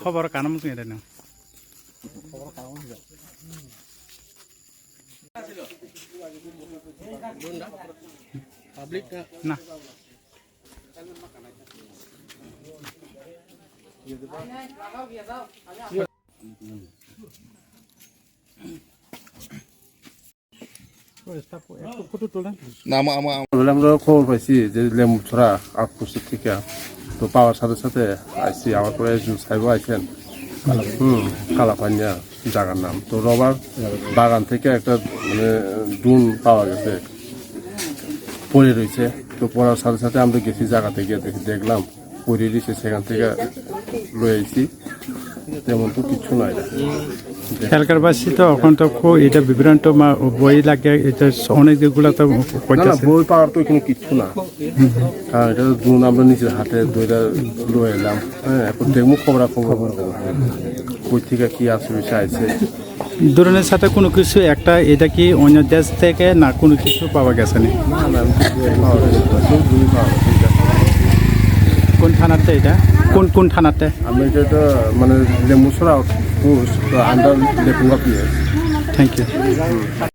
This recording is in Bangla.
খবর কানো মুখে এটা না। না আমরা খবর পাইছি যে লেম্বু ছড়া আটপুষ্টির থেকে তো পাওয়ার সাথে সাথে আইসি, আমার পরে জুস খাইব আইসেন হুম, কালাপানিয়া জায়গার নাম। তো রবার বাগান থেকে একটা মানে ডুন পাওয়া গেছে। পড়ে রয়েছে। তো পড়ার সাথে সাথে আমরা গেছি জায়গাতে গিয়ে দেখি দেখলাম পড়ে রয়েছে সেখান থেকে লয়ে আইছি। তেমন তো কিছু নাই। এলাকারবাসী তো এখন তো খুব এটা বিভ্রান্ত বই লাগে এটা অনেক যেগুলো তো বই পাওয়ার তো এখানে কিচ্ছু না। কারণ এটা দুন আমরা নিজের হাতে দইটা লয়ে এলাম। হ্যাঁ এখন দেখব খবর খবর কই থেকে কি বিষয় আছে। ধরনের সাথে কোনো কিছু একটা এটা কি অন্য দেশ থেকে না কোনো কিছু পাওয়া গেছে না না না আমি তো বই পাওয়া গেছে, সব বই পাওয়া গেছে, ঠিক আছে। কোন থানাতে এটা? কোন কোন থানাতে? আমি এটা তো মানে লেমুসরা পোস্ট আন্ডার লেপুঙ্গা পিএস থ্যাংক ইউ